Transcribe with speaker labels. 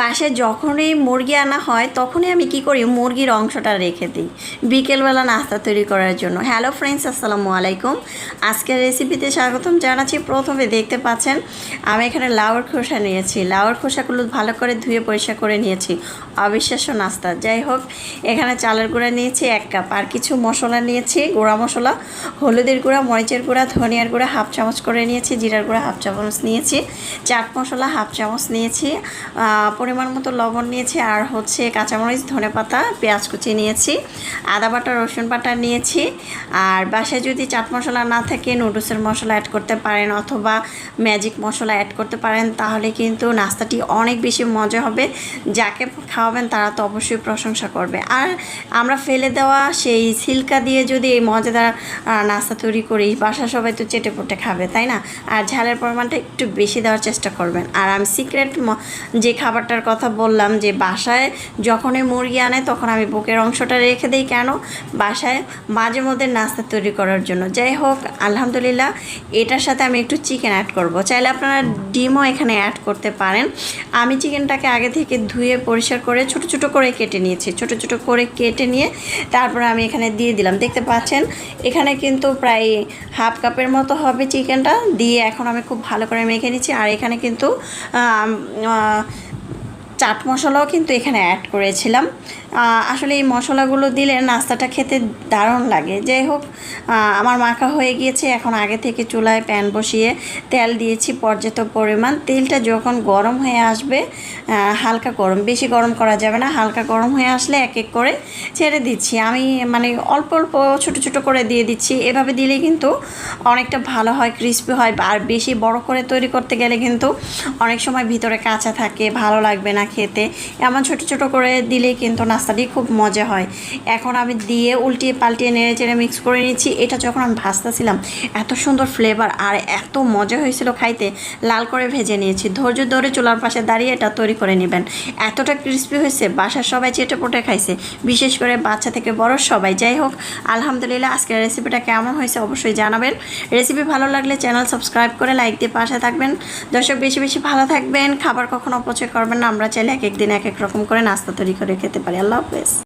Speaker 1: বাসায় যখনই মুরগি আনা হয়, তখনই আমি কি করি, মুরগির অংশটা রেখে দিই বিকেলবেলা নাস্তা তৈরি করার জন্য। হ্যালো ফ্রেন্ডস আসসালামু আলাইকুম। আজকের রেসিপিতে স্বাগতম জানাচ্ছি। প্রথমে দেখতে পাচ্ছেন, আমি এখানে লাউর খোসা নিয়েছি। লাউর খোসাগুলো ভালো করে ধুয়ে পরিষ্কার করে নিয়েছি। অবিশ্বাস্য নাস্তা। যাই হোক, এখানে চালের গুঁড়া নিয়েছি এক কাপ। আর কিছু মশলা নিয়েছি, গুঁড়া মশলা, হলুদের গুঁড়া, মরিচের গুঁড়া, ধনিয়ার গুঁড়া, হাফ চামচ করে নিয়েছি, জিরার গুঁড়া, হাফ চামচ নিয়েছি, চাট মশলা, হাফ চামচ নিয়েছি পরিমাণ মতো লবণ নিয়েছি, আর হচ্ছে কাঁচামরিচ ধনে পাতা পেঁয়াজ কুচি নিয়েছি, আদা বাটা, রসুন বাটা নিয়েছি, আর বাসায় যদি চাট মশলা না থাকে, নুডলসের মশলা অ্যাড করতে পারেন অথবা ম্যাজিক মশলা অ্যাড করতে পারেন, তাহলে কিন্তু নাস্তাটি অনেক বেশি মজা হবে। যাকে খাওয়াবেন তারা তো অবশ্যই প্রশংসা করবে। আর আমরা ফেলে দেওয়া সেই সিল্কা দিয়ে যদি এই মজাদার নাস্তা তৈরি করি বাসা সবাই তো চেটে পুটে খাবে, তাই না? আর ঝালের পরিমাণটা একটু বেশি দেওয়ার চেষ্টা করবেন। আর আমি সিক্রেট যে খাবারটার কথা বললাম যে বাসায় যখনই মুরগি আনে তখন আমি বুকের অংশটা রেখে দিই কেন? বাসায় মাঝে মধ্যে নাস্তা তৈরি করার জন্য। যাই হোক, আলহামদুলিল্লাহ এটার সাথে আমি একটু চিকেন অ্যাড করব। চাইলে আপনারা ডিমও এখানে অ্যাড করতে পারেন। আমি চিকেনটাকে আগে থেকে ধুয়ে পরিষ্কার করে ছোট ছোট করে কেটে নিয়েছি। ছোট ছোট করে কেটে নিয়ে তারপরে আমি এখানে দিয়ে দিলাম। দেখতে পাচ্ছেন, এখানে কিন্তু প্রায় হাফ কাপের মতো হবে চিকেনটা দিয়ে এখন আমি খুব ভালো করে মেখে নিচ্ছি। আর এখানে কিন্তু চাট মশলাও কিন্তু এখানে অ্যাড করেছিলাম। আসলে এই মশলাগুলো দিলে নাস্তাটা খেতে দারুণ লাগে। যাই হোক আমার মাখা হয়ে গিয়েছে। এখন আগে থেকে চুলায় প্যান বসিয়ে তেল দিয়েছি পর্যাপ্ত পরিমাণ। তেলটা যখন গরম হয়ে আসবে হালকা গরম। বেশি গরম করা যাবে না। হালকা গরম হয়ে আসলে এক এক করে ছেড়ে দিচ্ছি। আমি মানে অল্প অল্প, ছোট ছোট করে দিয়ে দিচ্ছি। এভাবে দিলে কিন্তু অনেকটা ভালো হয় ক্রিস্পি হয়। আর বেশি বড় করে তৈরি করতে গেলে কিন্তু অনেক সময় ভিতরে কাঁচা থাকে, ভালো লাগবে না খেতে। এমন ছোট ছোট করে দিলেই কিন্তু নাস্তাটি খুব মজা হয়। এখন আমি দিয়ে উল্টিয়ে পাল্টিয়ে নেড়ে চেড়ে মিক্স করে নিচ্ছি। এটা যখন আমি ভাজতেছিলাম, এত সুন্দর ফ্লেভার আর এত মজা হয়েছিল খাইতে, লাল করে ভেজে নিয়েছি। ধৈর্য ধরে চুলার পাশে দাঁড়িয়ে এটা তৈরি করে নেবেন। এতটা ক্রিস্পি হয়েছে, বাসার সবাই চেটে পোটে খাইছে, বিশেষ করে বাচ্চা থেকে বড় সবাই। যাই হোক, আলহামদুলিল্লাহ আজকের রেসিপিটা কেমন হয়েছে অবশ্যই জানাবেন। রেসিপি ভালো লাগলে চ্যানেল সাবস্ক্রাইব করে লাইক দিয়ে পাশে থাকবেন। দর্শক, বেশি বেশি ভালো থাকবেন। খাবার কখনো অপচয় করবেন না। আমরা চাইলে এক একদিন এক এক রকম করে নাস্তা তৈরি করে খেতে পারি। আল্লাহ হাফেজ।